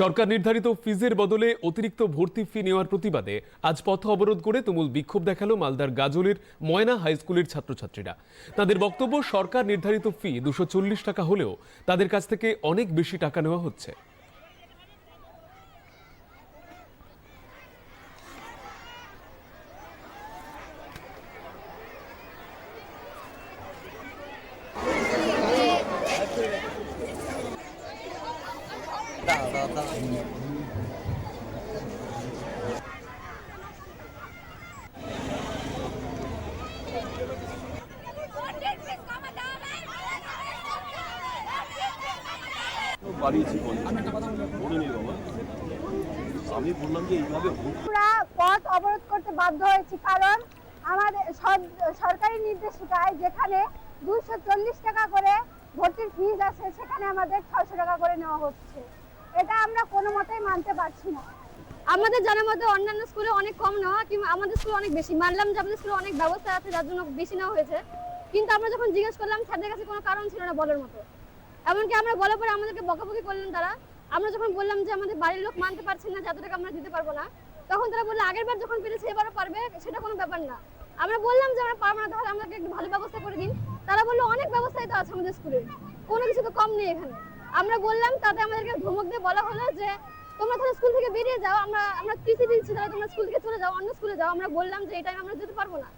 সরকার নির্ধারিত ফিজের বদলে অতিরিক্ত ভর্তি ফি নেওয়ার প্রতিবাদে আজ পথ অবরোধ করে তুমুল বিক্ষোভ দেখাল মালদার গাজলের ময়না হাই স্কুলের ছাত্রছাত্রীরা। তাদের বক্তব্য, সরকার নির্ধারিত ফি দুশো টাকা হলেও তাদের কাছ থেকে অনেক বেশি টাকা নেওয়া হচ্ছে। আমরা পথ অবরোধ করতে বাধ্য হয়েছি, কারণ আমাদের সর- সরকারি নির্দেশিকায় যেখানে দুশো টাকা করে ভর্তির ফিজ আছে, সেখানে আমাদের ছশো টাকা করে নেওয়া হচ্ছে। এটা আমরা কোনো মতেই মানতে পারছি না। আমাদের জানার মধ্যে অন্যান্য স্কুলে অনেক কম নেওয়া, কিংবা আমাদের স্কুলে অনেক বেশি। মানলাম যে আমাদের স্কুলে অনেক ব্যবস্থা আছে, যার জন্য বেশি নেওয়া হয়েছে। কিন্তু আমরা যখন জিজ্ঞেস করলাম স্যারদের কাছে কোনো কারণ ছিল না বলার মতো? এমনকি আমরা বলার পরে আমাদেরকে বকাবকি করলেন তারা। আমরা যখন বললাম যে আমাদের বাড়ির লোক মানতে পারছেন না, যে এত টাকা আমরা দিতে পারব না, তখন তারা বলল, আগের বার যখন পেরেছে এবারও পারবে, সেটা কোনো ব্যাপার না। আমরা বললাম যে আমরা পারব না, তাহলে আমাদেরকে একটু ভালো ব্যবস্থা করে দিন। তারা বলল, অনেক ব্যবস্থাই তো আছে আমাদের স্কুলে কোনো কিছু তো কম নেই এখানে। আমরা বললাম, তাতে আমাদেরকে ধমক দিয়ে বলা হলো যে, তোমরা তাহলে স্কুল থেকে বেরিয়ে যাও, আমরা আমরা টিসি দিচ্ছি, তাহলে তোমরা স্কুল থেকে চলে যাও, অন্য স্কুলে যাও। আমরা বললাম যে, এই আমরা যেতে পারব না।